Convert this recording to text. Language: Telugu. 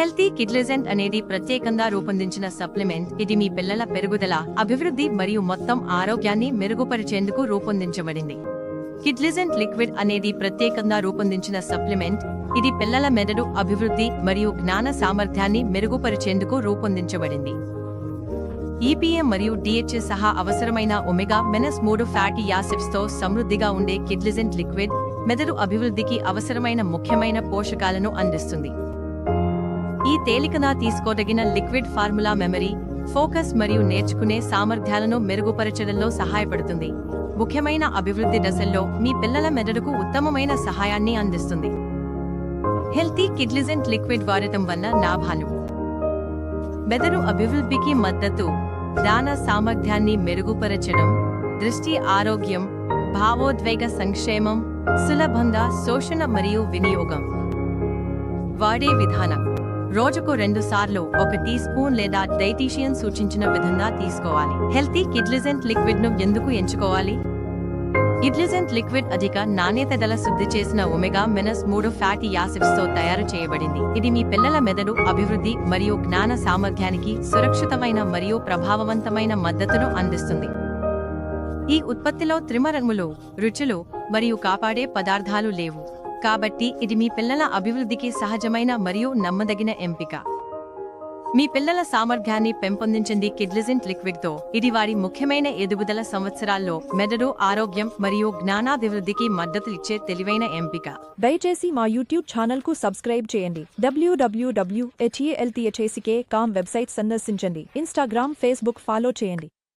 హెల్తీ కిడ్లెజెంట్ అనేది ప్రత్యేకంగా రూపొందించిన సప్లిమెంట్. ఇది మీ పిల్లల పెరుగుదల అభివృద్ధి మరియు మొత్తం ఆరోగ్యాన్ని మెరుగుపరిచేందుకు రూపొందించబడింది. కిడ్లిజెంట్ లిక్విడ్ అనేది ప్రత్యేకంగా రూపొందించిన సప్లిమెంట్. ఇది పిల్లల మెదడు అభివృద్ధి మరియు జ్ఞాన సామర్థ్యాన్ని మెరుగుపరిచేందుకు రూపొందించబడింది. ఈపీఎం మరియు డిహెచ్ఎస్ సహా అవసరమైన ఒమెగా మెనస్ మూడు ఫ్యాటీ యాసిడ్స్తో సమృద్ధిగా ఉండే కిడ్లిజెంట్ లిక్విడ్ మెదడు అభివృద్ధికి అవసరమైన ముఖ్యమైన పోషకాలను అందిస్తుంది. ఈ తేలికగా తీసుకోదగిన లిక్విడ్ ఫార్ములా మెమరీ ఫోకస్ మరియు నేర్చుకునే సామర్థ్యాలను మెరుగుపరచడంలో సహాయపడుతుంది. ముఖ్యమైన అభివృద్ధి దశల్లో మీ పిల్లల మెదడుకు ఉత్తమమైన సహాయాన్ని అందిస్తుంది. హెల్తీ కిడ్లిజెంట్ లిక్విడ్ వాడటం వల్ల లాభాలు. మెదడు అభివృద్ధికి మద్దతు దాన సామర్థ్యాన్ని మెరుగుపరచడం దృష్టి ఆరోగ్యం భావోద్వేగ సంక్షేమం సులభంగా శోషణ మరియు వినియోగం. వాడే విధానం. రోజుకు రెండు సార్లు ఒక టీ స్పూన్ లేదా డైటీషియన్ సూచించిన విధంగా తీసుకోవాలి. హెల్తీ కిడ్లిజెంట్ లిక్విడ్ను ఎందుకు ఎంచుకోవాలి? కిడ్లిజెంట్ లిక్విడ్ అధిక నాణ్యత గల శుద్ధి చేసిన ఒమెగా మెనస్ మూడు ఫ్యాటీ యాసిడ్స్తో తయారు చేయబడింది. ఇది మీ పిల్లల మెదడు అభివృద్ధి మరియు జ్ఞాన సామర్థ్యానికి సురక్షితమైన మరియు ప్రభావవంతమైన మద్దతును అందిస్తుంది. ఈ ఉత్పత్తిలో త్రిమరంగులు రుచులు మరియు కాపాడే పదార్థాలు లేవు. కాబట్టి ఇది మీ పిల్లల అభివృద్ధికి సహజమైన మరియు నమ్మదగిన ఎంపిక. మీ పిల్లల సామర్థ్యాన్ని పెంపొందించింది కిడ్లిజెంట్ లిక్విడ్తో. ఇది వారి ముఖ్యమైన ఎదుగుదల సంవత్సరాల్లో మెదడు ఆరోగ్యం మరియు జ్ఞానాభివృద్ధికి మద్దతు ఇచ్చే తెలివైన ఎంపిక. దయచేసి మా యూట్యూబ్ ఛానల్కు సబ్స్క్రైబ్ చేయండి. W W W com website సందర్శించండి. ఇన్స్టాగ్రామ్ ఫేస్బుక్ ఫాలో చేయండి.